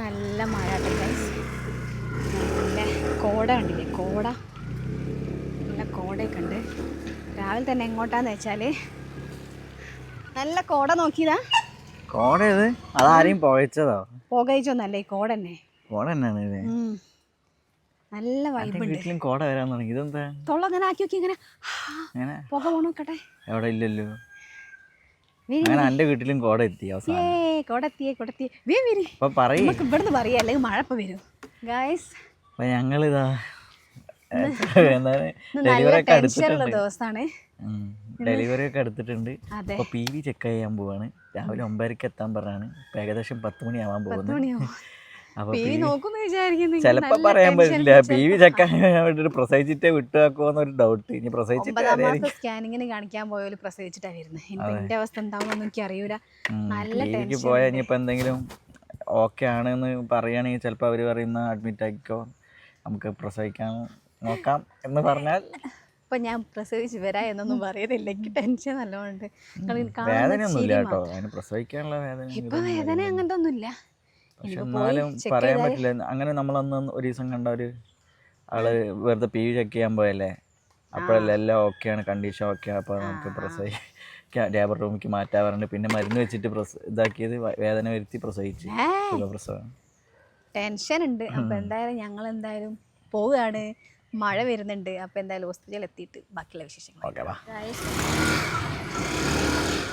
നല്ല മഴ ഗൈസ് നല്ല കോട കണ്ടില്ലേ? കോട. നല്ല കോടയൊക്കെ ഉണ്ട്. രാവിലെ തന്നെ എങ്ങോട്ടാന്ന് വെച്ചാൽ നല്ല കോട നോക്കിയതാ. കോട ഇത് അതാരെയും പുകച്ചതോ പുകയിച്ചൊന്നല്ല ഈ കോട തന്നെ. കോട തന്നെയാണ്. നല്ല വീട്ടിലും കോട വരാൻ തുടങ്ങി. ഇതെന്താ? തൊള്ള അങ്ങനെ ആക്കി നോക്കി ഇങ്ങനെ. പുക പോണോക്കട്ടെ. എവിടെ ഇല്ലല്ലോ. അങ്ങനെ എന്റെ വീട്ടിലും കോട എത്തി അവസാനം. ഏ കോടത്തിയേ കോടത്തിയേ. വേ വരി. അപ്പൊ പറയ്. നമുക്ക് ഇവിടുന്ന് പറയാം അല്ലെങ്കിൽ മഴ ഇപ്പൊ വരും. ഗായ്സ് അപ്പൊ ഞങ്ങളിതാ ഡെലിവറി ഒക്കെ ടെൻഷനുള്ള അടുത്തിട്ടുണ്ട് ദിവസമാണ്. ഡെലിവറി ഒക്കെ എടുത്തിട്ടുണ്ട്. അതെ. അപ്പൊ പി വി ചെക്ക് ചെയ്യാൻ പോവാണ്. രാവിലെ ഒമ്പതരക്ക് എത്താൻ പറഞ്ഞാണ്. ഇപ്പൊ ഏകദേശം പത്ത് മണിയാവാൻ പത്ത് പോകുന്നത് മണിയാവും. ചിലപ്പോ പറയാൻ പറ്റില്ല. പി വി ചെക്ക് ചെയ്യാൻ വിട്ടു പ്രസവിച്ചിട്ടേ വിട്ടുവാക്കോന്നൊരു ഡൗട്ട് ഇനി പ്രസവിച്ചിട്ട് സ്കാനിങ്ങിന് കാണിക്കാൻ പോയാലും പ്രസവിച്ചിട്ടാ വരുന്നത്. എന്റെ അവസ്ഥ എന്താണെന്ന് എനിക്ക് അറിയൂല. നല്ല പോയാൽ ഇനിയിപ്പോ എന്തെങ്കിലും ഓക്കെ ആണെന്ന് പറയുകയാണെങ്കിൽ ചിലപ്പോ അവർ പറയുന്ന അഡ്മിറ്റ് ആക്കിക്കോ. നമുക്ക് പ്രസവിക്കാൻ നോക്കാം എന്ന് പറഞ്ഞാൽ. ഇപ്പൊ ഞാൻ പ്രസവിച്ച് വരാ എന്നൊന്നും പറയുന്നില്ല എനിക്ക് ടെൻഷൻ പ്രസവിക്കാനുള്ള വേദന ഇപ്പൊ വേദന അങ്ങനത്തെ ഒന്നുമില്ല പക്ഷെ എന്നാലും പറയാൻ പറ്റില്ല. അങ്ങനെ നമ്മൾ അന്ന് ഒരു ദിവസം കണ്ട ഒരു ആൾ വെറുതെ പി വി ചെക്ക് ചെയ്യാൻ പോയല്ലേ? അപ്പോഴല്ലേ എല്ലാം ഓക്കെയാണ് കണ്ടീഷൻ ഓക്കെ അപ്പോൾ നമുക്ക് പ്രസവിക്കാൻ ലേബർ റൂമിലേക്ക് മാറ്റാൻ പറഞ്ഞിട്ട് പിന്നെ മരുന്ന് വെച്ചിട്ട് പ്രസ ഇതാക്കിയത് വേദന വരുത്തി പ്രസവിച്ചു. സുഖപ്രസവം. ടെൻഷൻ ഉണ്ട്. അപ്പൊ എന്തായാലും ഞങ്ങൾ എന്തായാലും പോവുകയാണ്. മഴ വരുന്നുണ്ട്. അപ്പൊ എന്തായാലും ഹോസ്പിറ്റലിൽ എത്തിയിട്ട് ബാക്കിയുള്ള വിശേഷങ്ങൾ ഓക്കെ വാ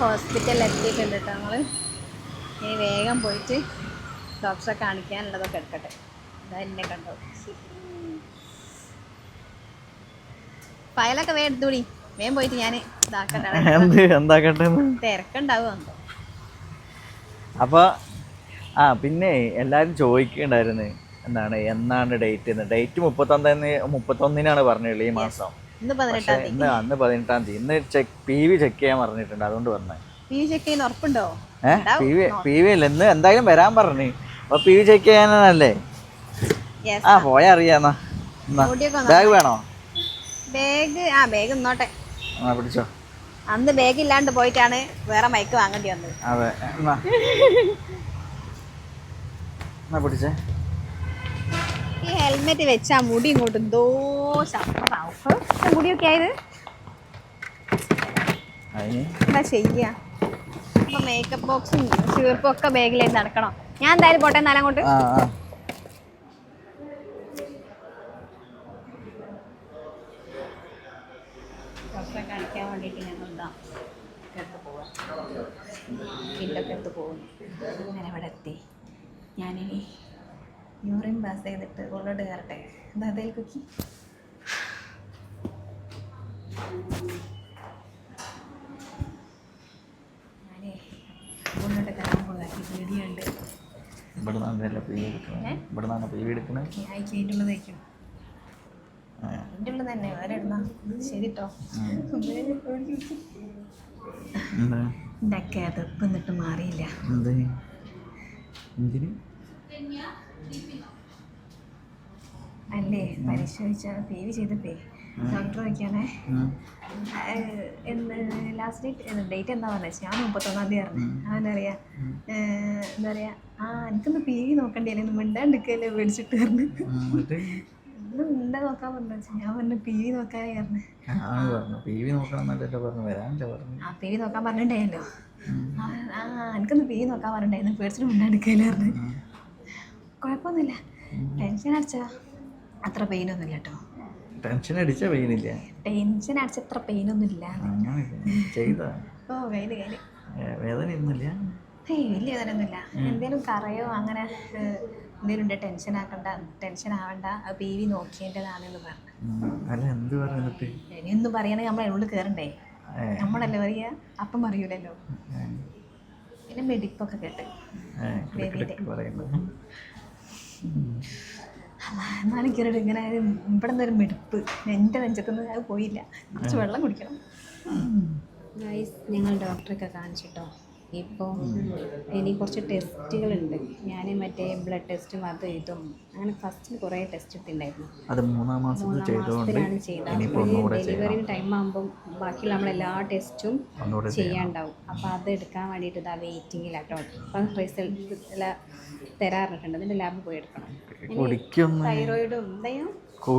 ഹോസ്പിറ്റലിൽ എത്തിയിട്ടുണ്ട് കേട്ടോ നമ്മൾ ഇനി വേഗം പോയിട്ട് ഡോക്ടറെ കാണിക്കാനുള്ളതൊക്കെ എടുക്കട്ടെ. അതാ എന്നെ കണ്ടോ. ഫയലൊക്കെ വേ എടുത്തുകൂടി വേഗം പോയിട്ട് ഞാൻ എന്താക്കട്ടെ തിരക്കുണ്ടാവും അപ്പൊ ആ പിന്നെ എല്ലാരും ചോദിക്കണ്ടായിരുന്നു എന്താണ് എന്നാണ് ഡേറ്റ് എന്ന്. ഡേറ്റ് മുപ്പത്തൊന്ന് മുപ്പത്തൊന്നിനാണ് പറഞ്ഞുള്ളൂ ഈ മാസം. ഇന്ന് അന്ന് പതിനെട്ടാം തീയതി. ഇന്ന് ചെക്ക് പി വി ചെക്ക് ചെയ്യാൻ പറഞ്ഞിട്ടുണ്ട്. അതുകൊണ്ട് പറഞ്ഞത് പി വി ചെക്ക് ചെയ്യുന്ന ഉറപ്പുണ്ടോ? ഏഹ് പി വി പി വി അല്ല ഇന്ന് എന്തായാലും വരാൻ പറഞ്ഞു. അപ്പോൾ പി വി ചെക്ക് ചെയ്യാനല്ലേ ആ പോയാ അറിയാന്നാ ബാഗ് വേണോ? ബാഗ് ആ ബാഗ് ഇന്നോട്ടെ ആ പിടിച്ചോ. അന്ന് ബാഗ് ഇല്ലാണ്ട് പോയിട്ടാണ് വേറെ മൈക്ക് വാങ്ങേണ്ടി വന്നത്. അതെ എന്നാ. പിടിച്ചേ. ഈ ഹെൽമെറ്റ് വെച്ചാ മുടി ഇങ്ങോട്ട് എന്തോ ശബ്ദമാവും. മുടിയൊക്കെ ആയത്? എന്താ ചെയ്യാ അപ്പൊ മേക്കപ്പ് ബോക്സും ചീർപ്പും ഒക്കെ ബാഗിലേക്ക് നടക്കണം. ഞാൻ എന്തായാലും പോട്ടെ എന്നാലും അങ്ങോട്ട്. ആ ആ. കാണിക്കാൻ വേണ്ടിയിട്ട് ഞങ്ങൾ എന്താ എടുത്ത് പോവാം? ബില്ലൊക്കെ എടുത്ത് പോകുന്നു അങ്ങനെ ഇവിടെ എത്തി. ഞാനിനി യൂറിൻ പാസ് ചെയ്തിട്ട് ഉള്ളോട്ട് കയറട്ടെ. എന്താ അതേൽ കുക്കി? എന്നിട്ട് മാറിയില്ല. അല്ലേ? പരിശോധിച്ച പേ ചെയ്തപ്പേ. ഡോക്ടർ വയ്ക്കാനേ ലാസ്റ്റ് ഡേറ്റ് ഡേറ്റ് എന്താ പറഞ്ഞത് ഞാൻ മുപ്പത്തൊന്നാം തീയതി പറഞ്ഞു. അവനറിയാ എന്താ പറയാ ആ എനിക്കൊന്ന് പി നോക്കണ്ടേ അല്ലെങ്കിൽ മിണ്ടാണ്ടിക്കല്ലേ മേടിച്ചിട്ട് പറഞ്ഞു. ഉം, എന്നിട്ട്? ഒന്ന് മിണ്ട നോക്കാൻ പറഞ്ഞു ഞാൻ പറഞ്ഞു പി വി നോക്കാനേ പറഞ്ഞു. ആണ് പറഞ്ഞു. പി വി നോക്കണം എന്നല്ലല്ലോ പറഞ്ഞു. വരാനല്ലേ പറഞ്ഞു. ആ പി വി നോക്കാൻ പറഞ്ഞിട്ടുണ്ടായല്ലോ. ആ ആ, എനിക്കൊന്ന് പി വി നോക്കാൻ പറഞ്ഞിട്ടുണ്ടായിരുന്നു. പേടിച്ചിട്ട് മിണ്ടാണ്ടിക്കല്ലേ പറഞ്ഞു. കുഴപ്പമൊന്നുമില്ല. ടെൻഷൻ അടിച്ചാ. അത്ര പെയിനൊന്നുമില്ല കേട്ടോ ടെൻഷൻ അടിച്ച പെയിനില്ല? ടെൻഷൻ അടിച്ച അത്ര പെയിനൊന്നും ഇല്ല ചെയ്ത? ഓ കയ്യിൽ കയ്യിൽ വേദന ഒന്നുമില്ല? ഏയ് വലിയ വേദനയൊന്നുമില്ല എന്തേലും കറയോ അങ്ങനെ എന്തേലും ഉണ്ട്? ടെൻഷൻ ആക്കണ്ട ടെൻഷൻ ആവണ്ട. അത് പി വി പറഞ്ഞു. അല്ല എന്ത് പറഞ്ഞിട്ട് ഇനിയൊന്നും പറയണമെങ്കിൽ നമ്മൾ അതിനുള്ളിൽ കയറണ്ടേ നമ്മളല്ലേ പറയുക അപ്പം അറിയൂലല്ലോ പിന്നെ മെഡിപ്പൊക്കെ കേട്ട്. എന്നാലും കയറിയിട്ട് ഇങ്ങനെ ഇവിടെ നിന്നൊരു മെടുപ്പ് എന്റെ നെഞ്ചത്തുനിന്ന് അത് പോയില്ല. കുറച്ച് വെള്ളം കുടിക്കണം. ഞങ്ങൾ ഡോക്ടറൊക്കെ കാണിച്ചിട്ടോ? ഇപ്പോൾ ഇനി കുറച്ച് ടെസ്റ്റുകളുണ്ട്. ഞാൻ മറ്റേ ബ്ലഡ് ടെസ്റ്റും അതും ഇതും അങ്ങനെ ഫസ്റ്റിൽ കുറേ ടെസ്റ്റ് ഇട്ടുണ്ടായിരുന്നു. അത് മൂന്നാം മാസത്തിലാണ് ചെയ്തത്. ഡെലിവറി ടൈം ആകുമ്പം ബാക്കിയുള്ള നമ്മളെല്ലാ ടെസ്റ്റും ചെയ്യാണ്ടാവും. അപ്പോൾ അത് എടുക്കാൻ വേണ്ടിയിട്ട് ഇതാ വെയിറ്റിങ്ങിലാട്ടോ അപ്പം റിസൾട്ട് എല്ലാം തരാറിട്ടുണ്ട് അതിന്റെ ലാബിൽ പോയി എടുക്കണം. തൈറോയിഡും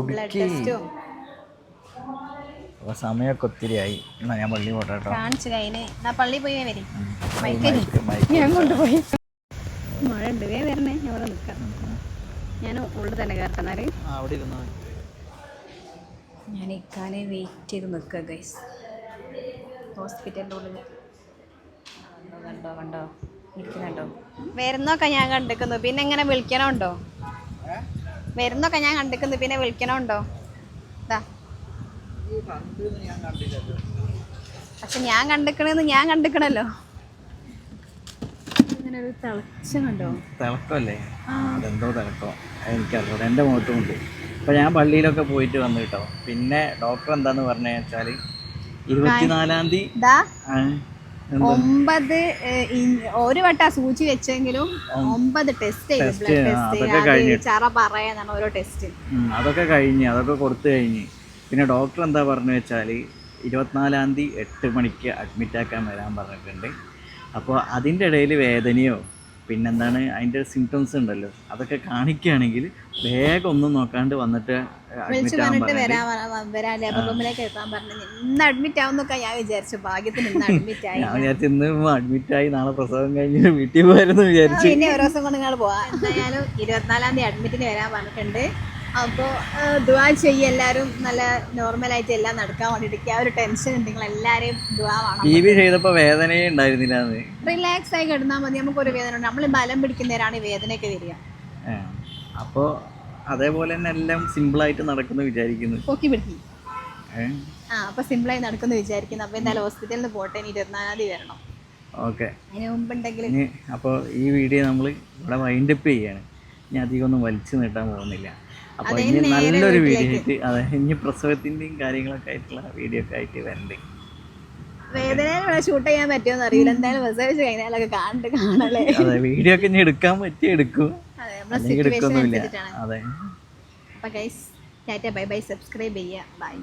ബ്ലഡ് ടെസ്റ്റും അപ്പോൾ സമയമൊക്കെ ഒത്തിരി ആയി എന്നാ ഞാൻ പള്ളി പോട്ടെ കേട്ടോ. കാണിച്ചു കഴിഞ്ഞ് എന്നാ പള്ളി പോയി വരും. ഞാൻ കൊണ്ടുപോയി. മഴ ഉണ്ട്. വേ വരണേ. ഞാൻ അവിടെ നിൽക്കാം. ഞാൻ ഉള്ളിൽ തന്നെ കയറട്ടെന്നാൽ ആ, അവിടെ ഇരുന്നോ ഞാൻ ഇക്കാനെ വെയിറ്റ് ചെയ്ത് നിൽക്കുക ഗൈസ് ഹോസ്പിറ്റലിന്റെ ഉള്ളിൽ. കണ്ടോ കണ്ടോ? ഇരിക്കുന്നുണ്ടോ വരുന്നൊക്കെ ഞാൻ കണ്ടിക്കുന്നു പിന്നെ എങ്ങനെ വിളിക്കണമുണ്ടോ? വരുന്നൊക്കെ ഞാൻ കണ്ടിക്കുന്നു പിന്നെ വിളിക്കണമുണ്ടോ? ഇതാ പക്ഷെ ഞാൻ കണ്ടിക്കണെന്ന് ഞാൻ കണ്ടിക്കണല്ലോ. ഇങ്ങനെ ഒരു തിളച്ച കണ്ടോ? തിളക്കമല്ലേ? അതെന്തോ തിളക്കോ. എനിക്കറിയാം എന്റെ മുഖത്തും ഉണ്ട്. അപ്പോൾ ഞാൻ പള്ളിയിലൊക്കെ പോയിട്ട് വന്നു കേട്ടോ പിന്നെ ഡോക്ടർ എന്താന്ന് പറഞ്ഞു വെച്ചാൽ ഇരുപത്തിനാലാം തീയതി? ഒമ്പത് ഒരു വട്ട സൂചി വെച്ചെങ്കിലും ഒമ്പത് ടെസ്റ്റ് ചെയ്തു. Blood test. ചറ പറയാന്നാണ് ഓരോ ടെസ്റ്റ് അതൊക്കെ കഴിഞ്ഞ് അതൊക്കെ കൊടുത്തു കഴിഞ്ഞ്. പിന്നെ ഡോക്ടർ എന്താ പറഞ്ഞു വെച്ചാൽ ഇരുപത്തിനാലാം തീയതി എട്ട് മണിക്ക് അഡ്മിറ്റാക്കാൻ വരാൻ പറഞ്ഞിട്ടുണ്ട്. അപ്പോൾ അതിന്റെ ഇടയിൽ വേദനയോ പിന്നെന്താണ് അതിന്റെ സിംറ്റംസ് ഉണ്ടല്ലോ അതൊക്കെ കാണിക്കുകയാണെങ്കിൽ വേഗം ഒന്നും നോക്കാണ്ട് വന്നിട്ട് അഡ്മിറ്റ് ഇന്ന് അഡ്മിറ്റ് ആവുന്നൊക്കെ ഞാൻ വിചാരിച്ചു. ഭാഗ്യത്തിന് ഇന്ന് അഡ്മിറ്റ് ആയി ഞാൻ വിചാരിച്ചു ഇന്ന് അഡ്മിറ്റ് ആയി നാളെ പ്രസവം കഴിഞ്ഞ് വീട്ടിൽ പോയിരുന്നു വിചാരിച്ചു. പിന്നെ ഒരു ദിവസം കൊണ്ട് നിങ്ങൾ പോവാം. എന്തായാലും ഇരുപത്തിനാലാം തീയതി അഡ്മിറ്റിന് വരാൻ പറഞ്ഞിട്ടുണ്ട്. അപ്പോൾ ദുവാ ചെയ്യും എല്ലാവരും നല്ല നോർമൽ ആയിട്ട് എല്ലാം നടക്കാൻ വേണ്ടിയിട്ട് ആ ഒരു ടെൻഷൻ ഉണ്ട്. നിങ്ങൾ എല്ലാവരെയും ദുവാ വേണം. ചെയ്തപ്പോൾ വേദനയേ ഉണ്ടായിരുന്നില്ല റിലാക്സ് ആയി കിടന്നാൽ മതി. നമുക്ക് ഒരു വേദന ഉണ്ട്. നമ്മൾ ബലം പിടിക്കുന്നവരാണ് ഈ വേദനയൊക്കെ വരിക. അപ്പോൾ അതേപോലെ തന്നെ എല്ലാം സിമ്പിൾ ആയിട്ട് നടക്കുന്നു വിചാരിക്കുന്നു. പൊക്കി പിടിക്കും. ആ അപ്പോൾ സിമ്പിളായി നടക്കുന്നു വിചാരിക്കുന്നു. അപ്പോൾ എന്തായാലും ഹോസ്പിറ്റലിൽ നിന്ന് പോട്ടെ. ഇനി ഇരുപത്തിനാലാം തീയതി വരണം. ഓക്കെ. അതിന് മുമ്പുണ്ടെങ്കിൽ അപ്പോൾ ഈ വീഡിയോ നമ്മൾ ഇവിടെ വൈൻഡപ്പ് ചെയ്യാണ്. ഞാൻ അധികം ഒന്നും വലിച്ചു നീട്ടാൻ പോകുന്നില്ല. അപ്പോൾ അതെ, ഇനി നല്ലൊരു വീഡിയോ. ആയിട്ട് അതെ ഇനി പ്രസവത്തിന്റെയും കാര്യങ്ങളൊക്കെ ആയിട്ടുള്ള വീഡിയോ ഒക്കെ ആയിട്ട് വരണ്ടേ. ഷൂട്ട് ചെയ്യാൻ പറ്റുമെന്ന് അറിയില്ല. എന്തായാലും പ്രസവിച്ച് കഴിഞ്ഞാലൊക്കെ അതെ വീഡിയോ ഒക്കെ ഇനി എടുക്കാൻ പറ്റി എടുക്കും. അതെ നമ്മളെ അല്ലെങ്കിൽ എടുക്കൊന്നുമില്ല അതെ. അപ്പോൾ guys tata bye bye subscribe ചെയ്യുക. ബൈ